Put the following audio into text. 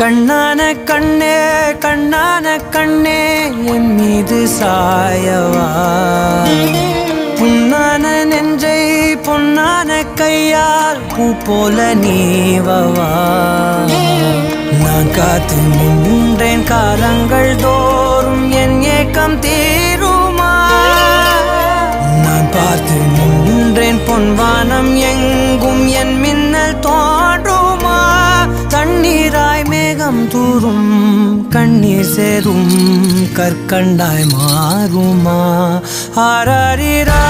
கண்ணான கண்ணே கண்ணான கண்ணே என் மீது சாயவா? புண்ணான நெஞ்சை பொன்னான கையால் பூ போல நீவவா? நான் காத்து நின்றேன் காலங்கள் தோறும் என் ஏக்கம் தீ மேகம் தூரும் கண்ணீர் சேரும் கற்கண்டாய் மாறுமா? ஆராரிரா